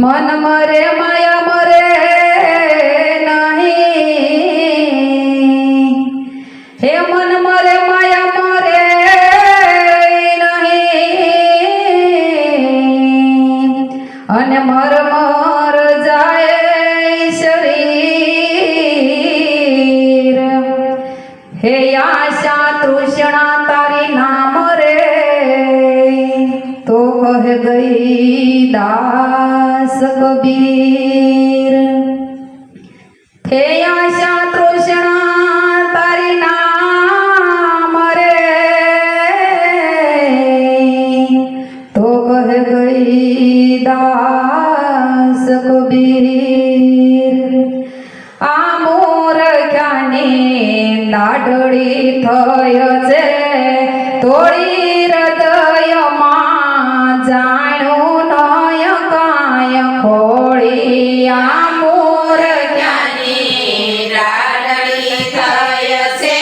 મન મરે માયા મરે નહીં. હે મન મરે માયા મરે નહીં. અને મર कह गई दास कबीर हे आशा तृष्णा तारी नाम रे तो कह गई दास कबीर आमोर ख्याने लाडळी थयचे से तोडी हृदय मा થયો નય કાય ખોળી આ મોર જ્ઞાની થય છે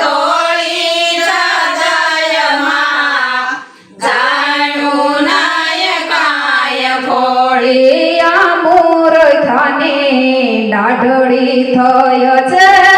તોળી હૃદયમાં જાણું નાયકાય ખોળી આ મોર ખાની દાઢડી થય છે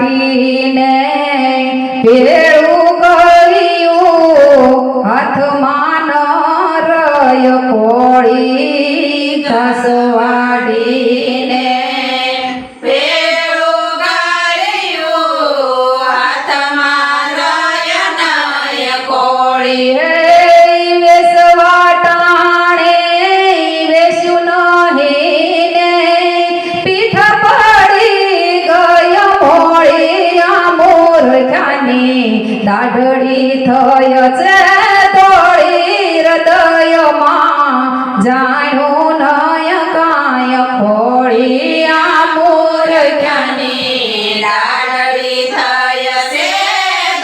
കാട്ടിനെ ખાની દાઢડી થય છે તોડી હૃદયમાં. જાણ્યું નય કાય ખોળી આ મોર જ્ઞાની લાડડી થય છે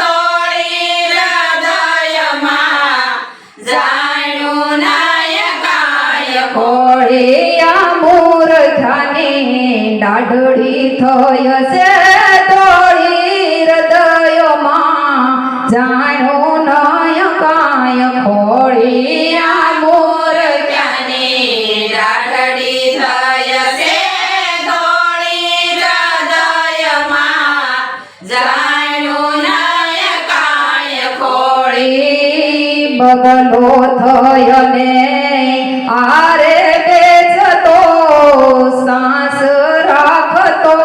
દોડી હૃદયમાં. જાણ્યું નાયકાય ખોળી આ દાઢડી થય છે તોડી બગલો થયો ને આરે બેસતો સાસ રાખતો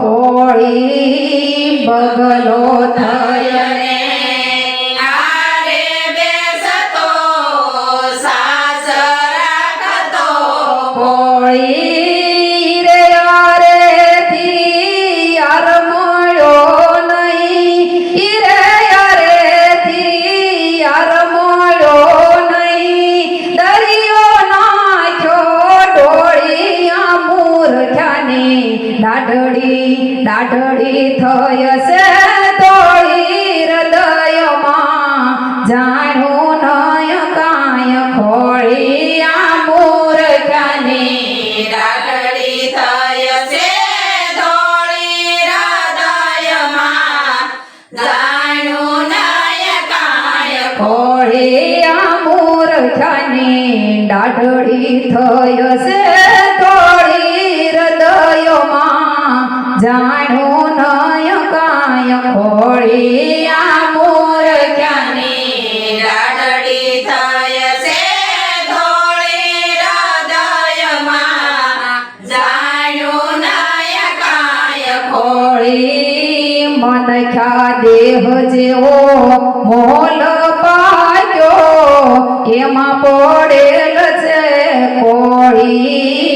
પોળી બગલો થય મૂર્ખાની દાઢડી દાઢડી થય છે તોળી હૃદયમાં. જાણું નય કાય ખોળી આ મૂર્ખાની. રાગડી થય છે દોડી હૃદયમાં. જાણું નાયકાય ખોળી આ મૂર્ખાની. દાઢડી થય છે તોળી જાણું નય કાય ખોળી આ મોર જ્ઞાની રાડડી થય છે? દોડી હૃદયમાં જાણ્યું નાયકાય ખોળી મન ખ્યા દેહ જેવો મોલ પાયો એમાં પડેલ છે કોળી?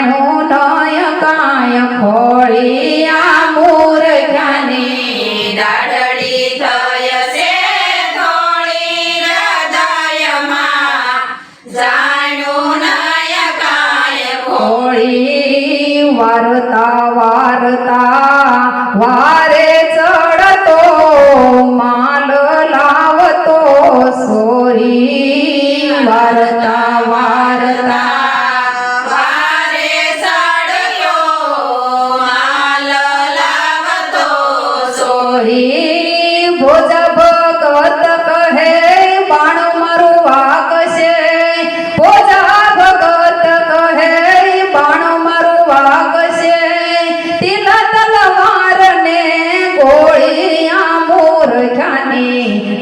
नय काय खोळिया मूर्खाने दाडडी थयसे थोळी हृदयमा जाणू नय काय खोळी वारता वारता वारे चढतो माल लावतो सोरी वारता.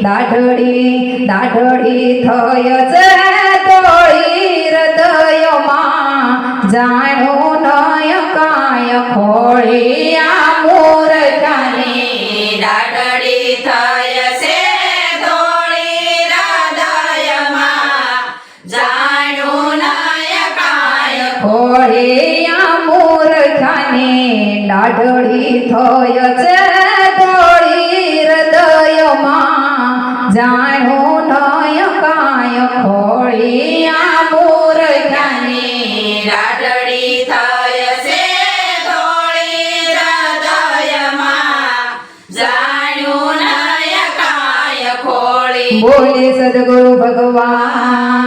દાઢડી દાઢડી થય છે દોડી હૃદયમાં. જાણ્યું નય કાય ખોળિયા મૂર્ખાની ની દાઢડી થય છે કાય ખોળિયા મૂર્ખાની દાઢડી થય છે જાણ્યું નય કાય ખોળિયા મૂર્ખાની દાઢડી થય છે ધોળી હૃદયમાં જાણ્યું નાય કાય ખોળી. બોલે સદગુરુ ભગવાનની.